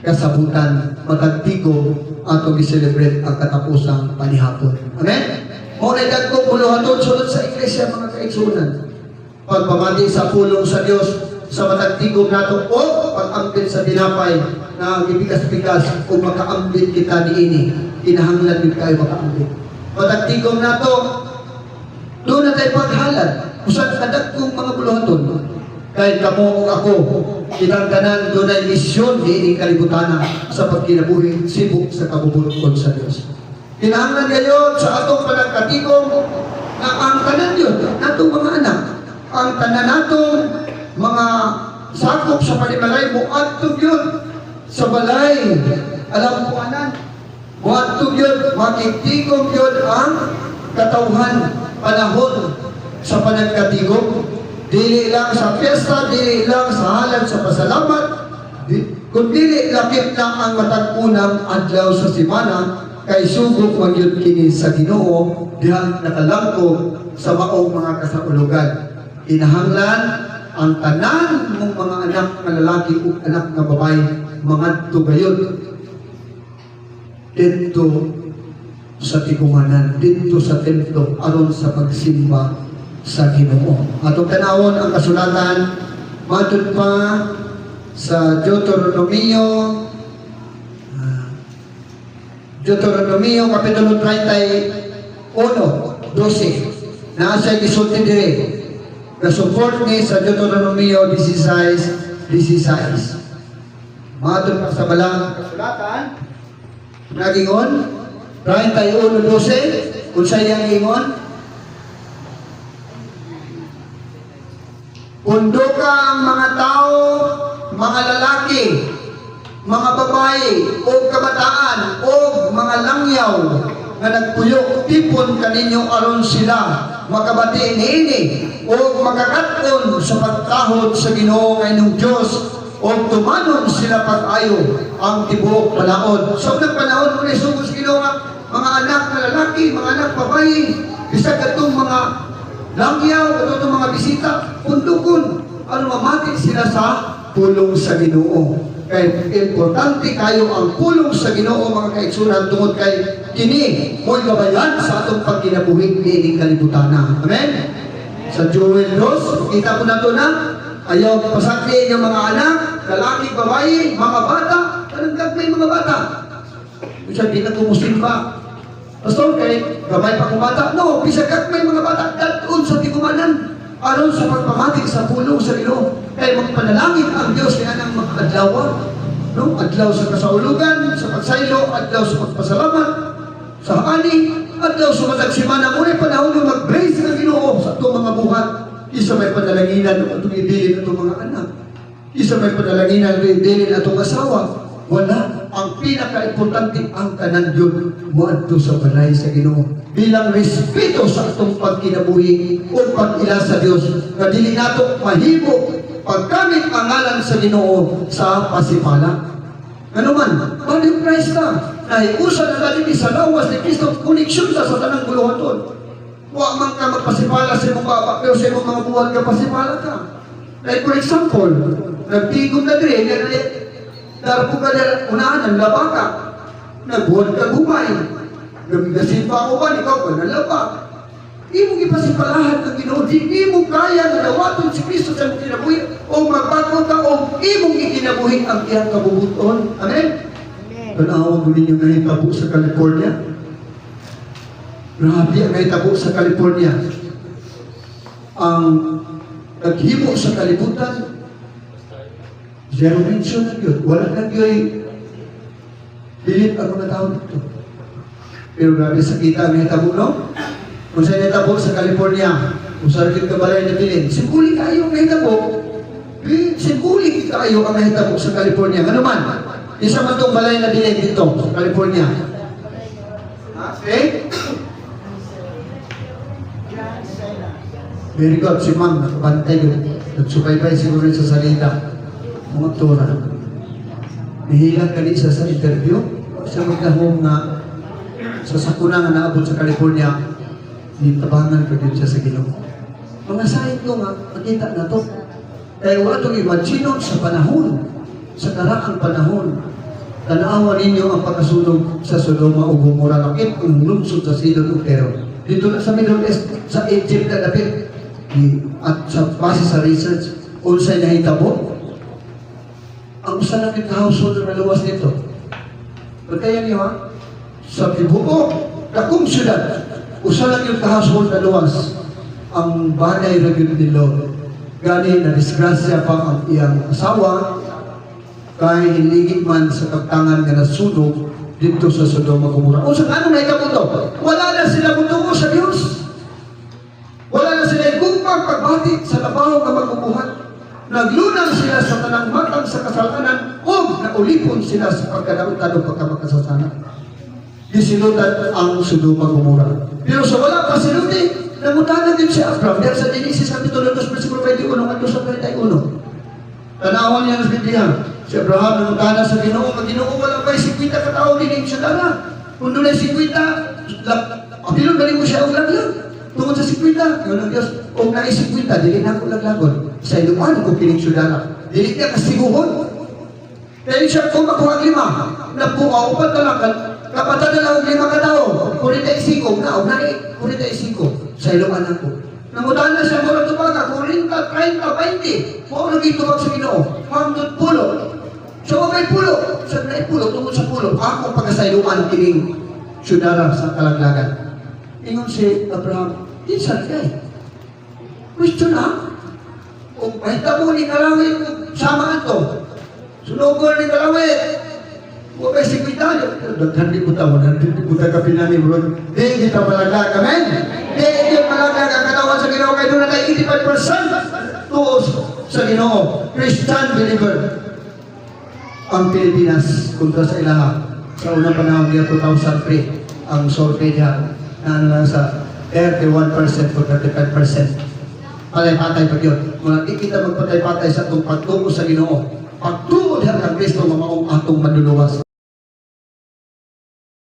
kasabutan matagtigo ato gi-celebrate ang katapusang panihapon. Amen? Mo na dagko buluhaton sulod sa iglesia mga kaigsunan. Pagpamati sa pulong sa Dios sa matagtigom nato o pag-ambit sa dinapay na gibigas-bigas o makaambit kita ni ini. Kinahanglan din kayo makaambit. Matagtigom nato doon na tayo paghalad. Usan kadag kong mga buluhaton. Kahit kamo ako, kitang tanan doon ay misyon ining kalibutana sa pagkinabuhi sibuk sa kabubulukod sa Diyos. Kinahanglan ngayon sa atong panagkatigom na ang tanan yun, natong mga anak, ang tanan natong mga sakop sa panimalay mo adtog yun sa balay. Alam ko anan, Muadtog yun, makitigom yun ang katauhan, panahon sa panagkatigom. Dili lang sa piyesta, dili lang sa halad sa pasalamat, di, kundi lakip na ang matag-unang adlaw sa simana, kay sugok man kini sa ginoo, dihang nakalangkog sa maong mga kasaulugan. Inahanglan ang tanan mong mga anak na lalaki ug anak na babae, mga tugayon dito sa tigumanan, dito sa templo, aron sa pagsimba sa Ginoo. Atong tanawon ang kasulatan matod pa sa Deuteronomio ah, Deuteronomio kapitulo 31 12 nasa gisulti dire na-support ni sa Deuteronomio 16 16 matod pa sa balang kasulatan Nagingon, 31.12, kung sa iyang ingon, Pundo ka ang mga tao, mga lalaki, mga babae, o kabataan, o mga langyaw, nga nagpuyo, tipon kaninyo aron sila, makabati niini, o makakaton sa pagkahod sa ginoo ng Diyos, o tumanon sila pag-ayo. Ang tibuok palaod. So, ng panahon mo na sugos ginawa, mga anak na lalaki, mga anak babae, isa katong mga langyaw, katong mga bisita, pundukon, ano mamati sila sa pulong sa ginoo. Kaya importante kayo ang pulong sa ginoo mga kaigsunan tungod kay kini mo'y gabayan sa atong pagkinabuhi ni kalibutana. Amen? Sa Joel 2, kita ko na na, ayaw pasakli yung mga anak, lalaki, babae, mga bata, anong gagmay mga bata? Bisa di na kumusin pa. Pastor, kay gamay pa kong bata. No, bisa gagmay mga bata, datun sa tigumanan. Aron sa pagpamatik sa pulong sa Ginoo. Kaya magpanalangin ang Diyos kaya nang mag-adlaw. No? Adlaw sa kasaulugan, sa pagsaylo, adlaw sa pagpasalamat, sa ani, adlaw sa matagsimana. Muna panahon yung mag-brace ng Ginoo sa itong mga buhat. Isa may panalanginan ng itong ibilin itong mga anak. Isa may panalanginan ng ibilin itong asawa. Wala. Ang pinaka-importante ang kanan yun muadto sa balay sa Ginoo. Bilang respeto sa atong pagkinabuhi o pag-ila sa Dios na dili nato mahimo pagkamit ang ngalan sa Ginoo sa pasipala. Ano man, body price ka. Nahiusa na natin sa lawas ni Kristo, koneksyon sa sa tanang guluhaton. Huwag man ka magpasipala sa imong baba, pero sa imong mga buwan ka pasipala ka. Like for example, nagtigom na nga darpo ka na unahan, ang laba ka. Nagbuwan ka gumay. Nagdasin pa ako ba, ikaw ka nalaba. Imo ipasipalahan ang Ginoo, di imo kaya na dawaton si Kristo sa imong kinabuhi o magbago ka o imong ikinabuhi ang iyang kabubuton. Amen? Tanawag mo ninyo na itabo sa California. Grabe ang naitabo sa California. Ang naghimo sa kalibutan, mention na yun. Wala na yun. Pilit ang mga tao dito. Pero grabe sa kita ang naitabo, no? Kung saan naitabo sa California, kung saan rin kabalay na bilin, siguli kayo ang naitabo. Eh, Siguli kayo ang nahitabo sa California. Ano man? Isa man itong balay na bilin dito sa California. Okay? Very good, si ma'am, nakabantay yun. Nagsubaybay siguro sa salita. Mga tura. Nahilang ka siya sa interview. Sa magkahong na sa sakuna nga naabot sa California, nitabangan ka din siya sa Ginoo. Mga sahin ko nga, makita na to. Kaya wala itong imagino sa panahon, sa karaang panahon, Tanawan ninyo ang pagkasunog sa Sodoma o Gomorra lakit ang lungsod sa Sidon o Pero. Dito na sa Middle East, sa Egypt na dapit. At sa base sa research, unsay nahitabo, ang usa lang yung household na naluwas nito. Pagkaya niyo ha, sa tibuok, dakong syudad, usa lang yung household na luwas. Ang bagay na yun nilo, gani na disgrasya pa ang iyang asawa, kay hiligid man sa pagtangan nga nasunog dito sa Sodoma Gomorra. O sa ano na ikabuto? Wala na sila mutungo sa Diyos. Wala na sila igugmang pagbati sa labaw nga magbubuhat. Naglunang sila sa tanang o naulipon sila sa pagkadaot-tado pagkamakasasana. Disilutan ang Sodoma Gomorra. Pero sa wala pa sinuti, namutanan din si Abraham. Dahil sa Genesis Kapitulo 2, versikulo 21, hanggang 2 sa 31. Tanawan niya ng Biblia. Si Abraham namutana sa Ginoo, ang Ginoo wala pa 50 ka tao din yung siyudara. Kung doon ay 50, apilon bali mo siya ang laglag. Tungkol sa 50, yun ang Diyos, kung na 50, dili na ako laglagon. Sa iluman ko piling siyudara. Dili ka kasiguhon. Kaya siya kung makuha lima, nabuha, upat na lang, kapatid na lang ang lima ka tao. Kulit ay siko, na, na eh, kulit ay siko. Sa iluman ako. Namutan na siya mula tumaga, 40, 30, 20. Kung ano gitubag sa Ginoo, hanggang pulo. So, may pulo. Sa may pulo, tungkol sa pulo. Ako pagkasailuan kining syudara sa kalaglagan. Ingon si Abraham, di sa kay. Question na. Kung mahita mo ni kalawin, sama ato. Sunugon ni kalawin. Huwag kayo si Kuitalo. Daghan di po tawon. Hindi po tayo kapinani bro. Di kita malaglag. Amen? Di kita malaglag ang katawan sa Ginoo. Kaya doon na tayo 85% tuos sa Ginoo. Christian believer. Ang Pilipinas kontra sa ilaha. Sa unang panahon niya 2003 ang survey niya na ano lang sa 31% to 35%. Patay-patay pa yun. Mga di kita magpatay-patay sa itong pagtungo sa Ginoo. Pagtungo diha kang Kristo, mamaong atong manluluwas.